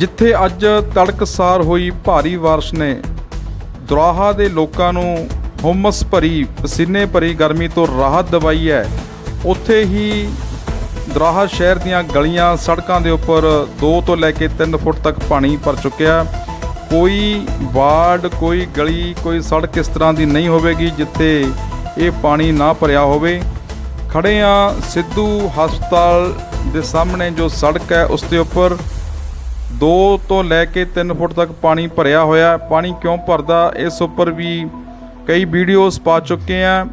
ਜਿੱਥੇ ਅੱਜ ਤੜਕਸਾਰ ਹੋਈ ਭਾਰੀ ਬਾਰਿਸ਼ ਨੇ। ਦੁਰਾਹਾ ਦੇ ਲੋਕਾਂ ਨੂੰ ਹੁਮਸ ਭਰੀ, ਪਸੀਨੇ ਭਰੀ ਗਰਮੀ ਤੋਂ ਰਾਹਤ ਦਿਵਾਈ ਹੈ। ਉੱਥੇ ਹੀ ਦੁਰਾਹਾ ਸ਼ਹਿਰ ਦੀਆਂ ਗਲੀਆਂ, ਸੜਕਾਂ ਦੇ ਉੱਪਰ 2 ਤੋਂ ਲੈ ਕੇ 3 ਫੁੱਟ ਤੱਕ ਪਾਣੀ ਭਰ ਚੁੱਕਿਆ। ਕੋਈ ਵਾਰਡ, ਕੋਈ ਗਲੀ, ਕੋਈ ਸੜਕ ਇਸ ਤਰ੍ਹਾਂ ਦੀ ਨਹੀਂ ਹੋਵੇਗੀ ਜਿੱਥੇ ਇਹ ਪਾਣੀ ਨਾ ਭਰਿਆ ਹੋਵੇ। ਖੜੇ ਆ ਸਿੱਧੂ ਹਸਪਤਾਲ ਦੇ ਸਾਹਮਣੇ ਜੋ ਸੜਕ ਹੈ, ਉਸ ਦੇ ਉੱਪਰ 2 ਤੋਂ ਲੈ ਕੇ 3 ਫੁੱਟ ਤੱਕ ਪਾਣੀ ਭਰਿਆ ਹੋਇਆ ਪਾਣੀ ਕਿਉਂ ਭਰਦਾ? ਇਸ ਉੱਪਰ ਵੀ ਕਈ ਵੀਡੀਓਜ਼ ਪਾ ਚੁੱਕੇ ਆ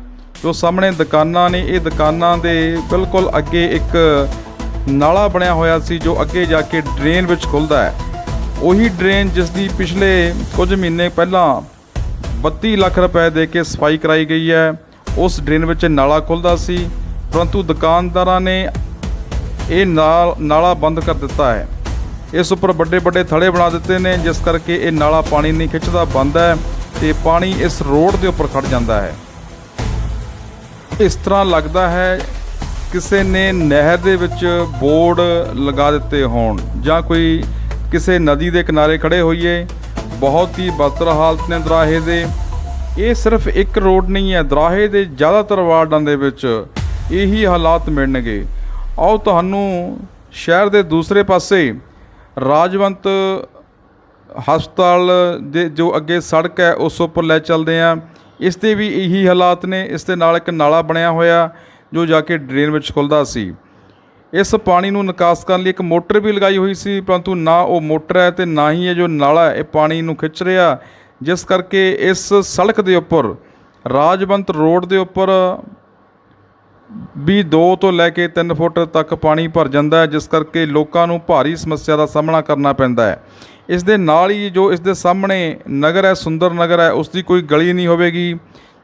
ਜੋ ਸਾਹਮਣੇ ਦੁਕਾਨਾਂ ਨੇ, ਇਹ ਦੁਕਾਨਾਂ ਦੇ ਬਿਲਕੁਲ ਅੱਗੇ ਇੱਕ ਨਾਲਾ ਬਣਿਆ ਹੋਇਆ ਸੀ, ਜੋ ਅੱਗੇ ਜਾ ਕੇ ਡਰੇਨ ਵਿੱਚ ਖੁੱਲਦਾ ਹੈ। ਉਹੀ ਡਰੇਨ ਜਿਸ ਦੀ ਪਿਛਲੇ ਕੁਝ ਮਹੀਨੇ ਪਹਿਲਾਂ 32 ਲੱਖ ਰੁਪਏ ਦੇ ਕੇ ਸਫ਼ਾਈ ਕਰਾਈ ਗਈ ਹੈ, ਉਸ ਡਰੇਨ ਵਿੱਚ ਨਾਲਾ ਖੁੱਲਦਾ ਸੀ। ਪਰੰਤੂ ਦੁਕਾਨਦਾਰਾਂ ਨੇ ਇਹ ਨਾਲ, ਨਾਲਾ ਬੰਦ ਕਰ ਦਿੱਤਾ ਹੈ। ਇਸ ਉੱਪਰ ਵੱਡੇ ਵੱਡੇ ਥੜੇ ਬਣਾ ਦਿੱਤੇ ਨੇ, ਜਿਸ ਕਰਕੇ ਇਹ ਨਾਲਾ ਪਾਣੀ ਨਹੀਂ ਖਿੱਚਦਾ, ਬੰਦ ਹੈ ਤੇ ਪਾਣੀ ਇਸ ਰੋਡ ਦੇ ਉੱਪਰ ਖੜ ਜਾਂਦਾ ਹੈ। ਇਸ ਤਰ੍ਹਾਂ ਲੱਗਦਾ ਹੈ ਕਿਸੇ ਨੇ ਨਹਿਰ ਦੇ ਵਿੱਚ ਬੋਰਡ ਲਗਾ ਦਿੱਤੇ ਹੋਣ ਜਾਂ ਕੋਈ ਕਿਸੇ ਨਦੀ ਦੇ ਕਿਨਾਰੇ ਖੜੇ ਹੋਈਏ। ਬਹੁਤ ਹੀ ਬਦਤਰ ਹਾਲਤ ਨੇ ਦਰਾਹੇ ਦੇ। ਇਹ ਸਿਰਫ ਇੱਕ ਰੋਡ ਨਹੀਂ ਹੈ, ਦਰਾਹੇ ਦੇ ਜ਼ਿਆਦਾਤਰ ਵਾਰਡਾਂ ਦੇ ਵਿੱਚ ਇਹੀ ਹਾਲਾਤ ਮਿਲਣਗੇ। ਆਓ ਤੁਹਾਨੂੰ ਸ਼ਹਿਰ ਦੇ ਦੂਸਰੇ ਪਾਸੇ ਰਾਜਵੰਤ ਹਸਪਤਾਲ ਦੇ ਜੋ ਅੱਗੇ ਸੜਕ ਹੈ, ਉਸ ਉੱਪਰ ਲੈ ਚੱਲਦੇ ਆ ਇਸ ਦੇ ਵੀ ਇਹੀ ਹਾਲਾਤ ਨੇ। ਇਸ ਦੇ ਨਾਲ ਇੱਕ ਨਾਲਾ ਬਣਿਆ ਹੋਇਆ, ਜੋ ਜਾ ਕੇ ਡਰੇਨ ਵਿੱਚ ਖੁੱਲਦਾ ਸੀ। ਇਸ ਪਾਣੀ ਨੂੰ ਨਿਕਾਸ ਕਰਨ ਲਈ ਇੱਕ ਮੋਟਰ ਵੀ ਲਗਾਈ ਹੋਈ ਸੀ, ਪਰੰਤੂ ਨਾ ਉਹ ਮੋਟਰ ਹੈ ਤੇ ਨਾ ਹੀ ਇਹ ਜੋ ਨਾਲਾ ਇਹ ਪਾਣੀ ਨੂੰ ਖਿੱਚ ਰਿਹਾ। ਜਿਸ ਕਰਕੇ ਇਸ ਸੜਕ ਦੇ ਉੱਪਰ, ਰਾਜਵੰਤ ਰੋਡ ਦੇ ਉੱਪਰ ਵੀ 2 ਤੋਂ ਲੈ ਕੇ 3 ਫੁੱਟ ਤੱਕ ਪਾਣੀ ਭਰ ਜਾਂਦਾ ਹੈ, ਜਿਸ ਕਰਕੇ ਲੋਕਾਂ ਨੂੰ ਭਾਰੀ ਸਮੱਸਿਆ ਦਾ ਸਾਹਮਣਾ ਕਰਨਾ ਪੈਂਦਾ ਹੈ। ਇਸ ਦੇ ਨਾਲ ਹੀ ਜੋ ਇਸ ਦੇ ਸਾਹਮਣੇ ਨਗਰ ਹੈ, ਸੁੰਦਰ ਨਗਰ ਹੈ ਉਸ ਦੀ ਕੋਈ ਗਲੀ ਨਹੀਂ ਹੋਵੇਗੀ,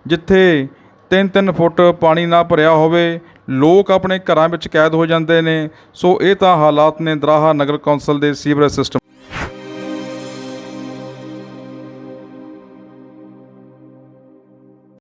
ਜਿੱਥੇ 3-3 ਫੁੱਟ ਪਾਣੀ ਨਾ ਭਰਿਆ ਹੋਵੇ, ਲੋਕ ਆਪਣੇ ਘਰਾਂ ਵਿੱਚ ਕੈਦ ਹੋ ਜਾਂਦੇ ਨੇ। ਸੋ ਇਹ ਤਾਂ ਹਾਲਾਤ ਨੇ ਦਰਾਹਾ ਨਗਰ ਕੌਂਸਲ ਦੇ ਸੀਵਰੇਜ ਸਿਸਟਮ